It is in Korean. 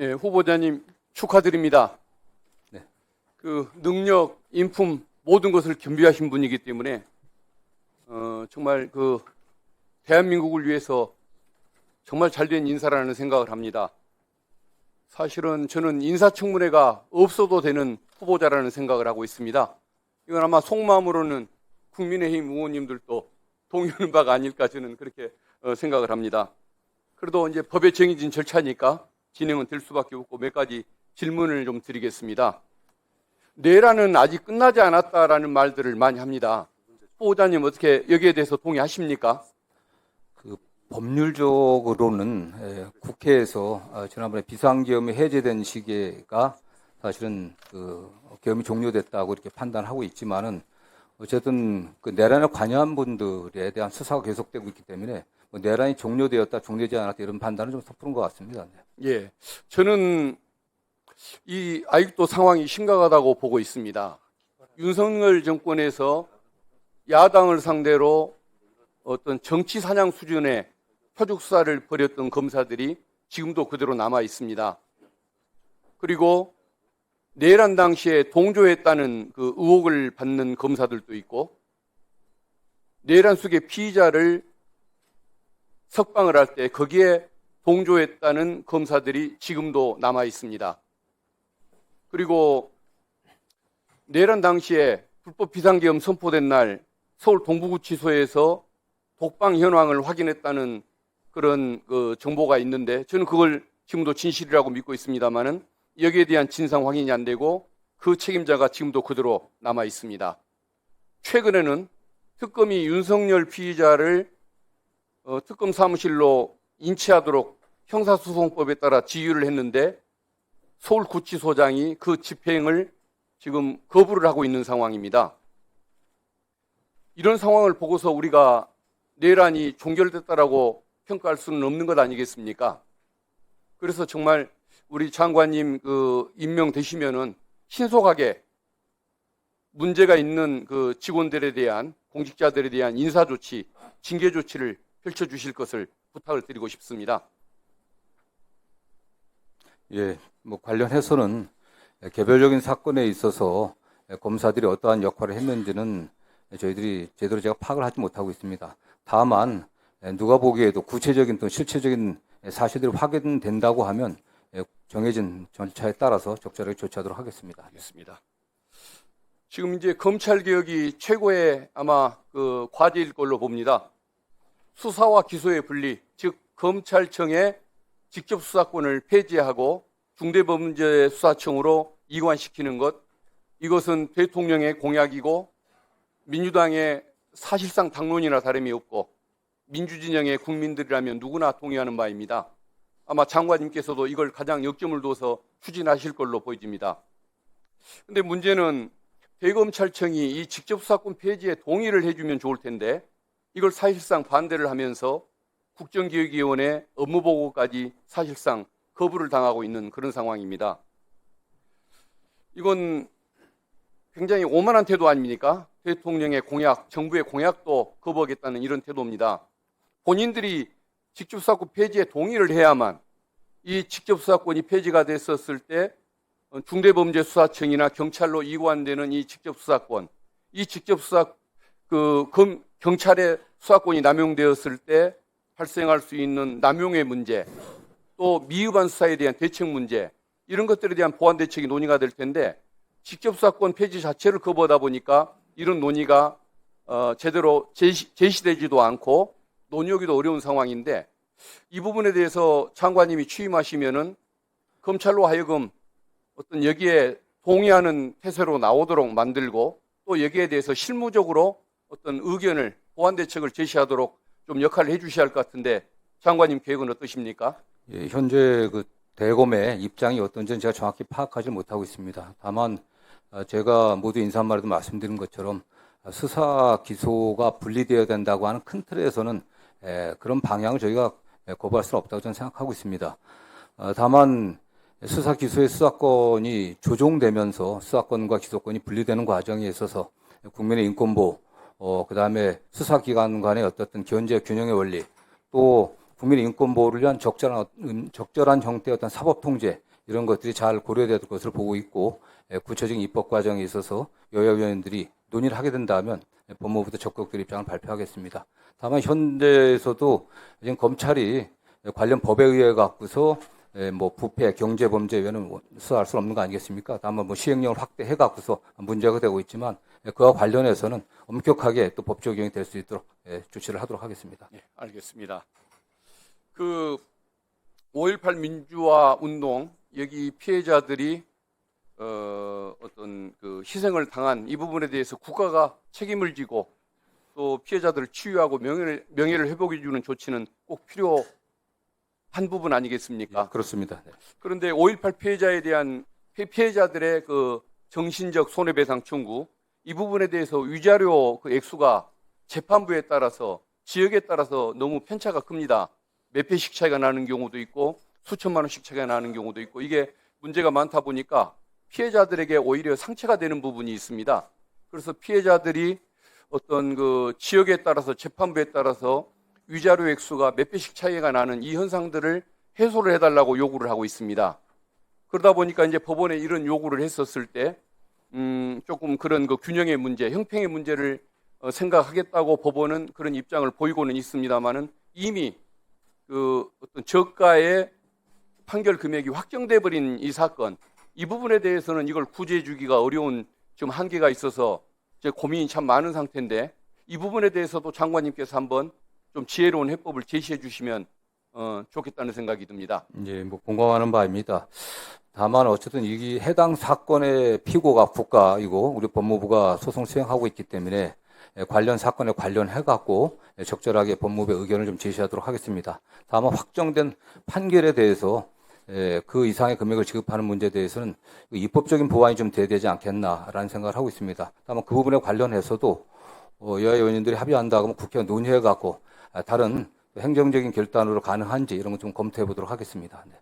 예, 후보자님 축하드립니다. 네. 그 능력, 인품 모든 것을 겸비하신 분이기 때문에 어, 정말 그 대한민국을 위해서 정말 잘된 인사라는 생각을 합니다. 사실은 저는 인사청문회가 없어도 되는 후보자라는 생각을 하고 있습니다. 이건 아마 속마음으로는 국민의힘 의원님들도 동의하는 바가 아닐까 저는 그렇게 어, 생각을 합니다. 그래도 이제 법에 정해진 절차니까 진행은 될 수밖에 없고 몇 가지 질문을 좀 드리겠습니다. 내란은 아직 끝나지 않았다라는 말들을 많이 합니다. 후보자님 어떻게 여기에 대해서 동의하십니까? 그 법률적으로는 에, 국회에서 어, 지난번에 비상계엄이 해제된 시기가 사실은 그 계엄이 종료됐다고 이렇게 판단하고 있지만은 어쨌든 그 내란에 관여한 분들에 대한 수사가 계속되고 있기 때문에 뭐 내란이 종료되었다, 종료되지 않았다 이런 판단은 좀 섣부른 것 같습니다. 네. 예, 저는 이 아직도 상황이 심각하다고 보고 있습니다. 윤석열 정권에서 야당을 상대로 어떤 정치 사냥 수준의 표적 수사를 벌였던 검사들이 지금도 그대로 남아 있습니다. 그리고 내란 당시에 동조했다는 그 의혹을 받는 검사들도 있고 내란 속의 피의자를 석방을 할 때 거기에 동조했다는 검사들이 지금도 남아 있습니다. 그리고 내란 당시에 불법 비상계엄 선포된 날 서울 동부구치소에서 독방 현황을 확인했다는 그런 그 정보가 있는데 저는 그걸 지금도 진실이라고 믿고 있습니다만은 여기에 대한 진상 확인이 안 되고 그 책임자가 지금도 그대로 남아 있습니다. 최근에는 특검이 윤석열 피의자를 어, 특검 사무실로 인치하도록 형사소송법에 따라 지휘를 했는데 서울구치소장이 그 집행을 지금 거부를 하고 있는 상황입니다. 이런 상황을 보고서 우리가 내란이 종결됐다라고 평가할 수는 없는 것 아니겠습니까? 그래서 정말 우리 장관님 그 임명되시면은 신속하게 문제가 있는 그 직원들에 대한 공직자들에 대한 인사 조치, 징계 조치를 펼쳐 주실 것을 부탁을 드리고 싶습니다. 예, 뭐 관련해서는 개별적인 사건에 있어서 검사들이 어떠한 역할을 했는지는 저희들이 제대로 제가 파악을 하지 못하고 있습니다. 다만 누가 보기에도 구체적인 또 실체적인 사실들이 확인된다고 하면 정해진 절차에 따라서 적절하게 조치하도록 하겠습니다. 알겠습니다. 지금 이제 검찰 개혁이 최고의 아마 그 과제일 걸로 봅니다. 수사와 기소의 분리, 즉 검찰청의 직접 수사권을 폐지하고 중대범죄수사청으로 이관시키는 것, 이것은 대통령의 공약이고 민주당의 사실상 당론이나 다름이 없고 민주진영의 국민들이라면 누구나 동의하는 바입니다. 아마 장관님께서도 이걸 가장 역점을 둬서 추진하실 걸로 보여집니다. 근데 문제는 대검찰청이 이 직접 수사권 폐지에 동의를 해주면 좋을 텐데 이걸 사실상 반대를 하면서 국정기획위원회 업무보고까지 사실상 거부를 당하고 있는 그런 상황입니다. 이건 굉장히 오만한 태도 아닙니까? 대통령의 공약, 정부의 공약도 거부하겠다는 이런 태도입니다. 본인들이 직접 수사권 폐지에 동의를 해야만 이 직접 수사권이 폐지가 됐었을 때 중대범죄수사청이나 경찰로 이관되는 이 직접 수사권, 이 직접 수사 그 검, 경찰의 수사권이 남용되었을 때 발생할 수 있는 남용의 문제, 또 미흡한 수사에 대한 대책 문제 이런 것들에 대한 보완 대책이 논의가 될 텐데 직접 수사권 폐지 자체를 거부하다 보니까 이런 논의가 어, 제대로 제시, 제시되지도 않고 논의하기도 어려운 상황인데 이 부분에 대해서 장관님이 취임하시면은 검찰로 하여금 어떤 여기에 동의하는 태세로 나오도록 만들고 또 여기에 대해서 실무적으로 어떤 의견을 보완 대책을 제시하도록 좀 역할을 해주셔야 할 것 같은데 장관님 계획은 어떠십니까? 예, 현재 그 대검의 입장이 어떤지는 제가 정확히 파악하지 못하고 있습니다. 다만 어, 제가 모두 인사말에도 말씀드린 것처럼 어, 수사 기소가 분리되어야 된다고 하는 큰 틀에서는 에, 그런 방향을 저희가 에, 거부할 수는 없다고 저는 생각하고 있습니다. 어, 다만 수사 기소의 수사권이 조정되면서 수사권과 기소권이 분리되는 과정에 있어서 국민의 인권 보호, 어, 그 다음에 수사 기관 간의 어떻든 견제 균형의 원리, 또 국민의 인권 보호를 위한 적절한 음, 적절한 형태의 어떤 사법 통제 이런 것들이 잘 고려될 것을 보고 있고 예, 구체적인 입법 과정에 있어서 여야 의원들이 논의를 하게 된다면 예, 법무부도 적극적인 입장을 발표하겠습니다. 다만 현대에서도 지금 검찰이 관련 법에 의해 갖고서 예, 뭐 부패, 경제범죄에는 수사할 수 없는 거 아니겠습니까? 다만 뭐 시행령을 확대해 갖고서 문제가 되고 있지만 예, 그와 관련해서는 엄격하게 또 법 적용이 될 수 있도록 예, 조치를 하도록 하겠습니다. 예, 알겠습니다. 그5.18 민주화 운동 여기 피해자들이 어, 어떤 그 희생을 당한 이 부분에 대해서 국가가 책임을 지고 또 피해자들을 치유하고 명예를, 명예를 회복해 주는 조치는 꼭 필요한 부분 아니겠습니까? 예, 그렇습니다. 네. 그런데 5.18 피해자에 대한 피- 피해자들의 그 정신적 손해배상 청구 이 부분에 대해서 위자료 그 액수가 재판부에 따라서 지역에 따라서 너무 편차가 큽니다. 몇 배씩 차이가 나는 경우도 있고 수천만 원씩 차이가 나는 경우도 있고 이게 문제가 많다 보니까 피해자들에게 오히려 상처가 되는 부분이 있습니다. 그래서 피해자들이 어떤 그 지역에 따라서 재판부에 따라서 위자료 액수가 몇 배씩 차이가 나는 이 현상들을 해소를 해달라고 요구를 하고 있습니다. 그러다 보니까 이제 법원에 이런 요구를 했었을 때, 음, 조금 그런 그 균형의 문제, 형평의 문제를 어, 생각하겠다고 법원은 그런 입장을 보이고는 있습니다만은 이미 그 어떤 저가의 판결 금액이 확정돼 버린 이 사건, 이 부분에 대해서는 이걸 구제해 주기가 어려운 좀 한계가 있어서 이제 고민이 참 많은 상태인데 이 부분에 대해서도 장관님께서 한번 좀 지혜로운 해법을 제시해 주시면 어, 좋겠다는 생각이 듭니다. 이제 뭐 공감하는 바입니다. 다만 어쨌든 이 해당 사건의 피고가 국가이고 우리 법무부가 소송 수행하고 있기 때문에 예, 관련 사건에 관련해 갖고 예, 적절하게 법무부의 의견을 좀 제시하도록 하겠습니다. 다만 확정된 판결에 대해서 예, 그 이상의 금액을 지급하는 문제에 대해서는 입법적인 보완이 좀 돼야 되지 않겠나라는 생각을 하고 있습니다. 다만 그 부분에 관련해서도 어, 여야 의원님들이 합의한다고 하면 국회가 논의해 갖고 다른 행정적인 결단으로 가능한지 이런 거 좀 검토해 보도록 하겠습니다. 네.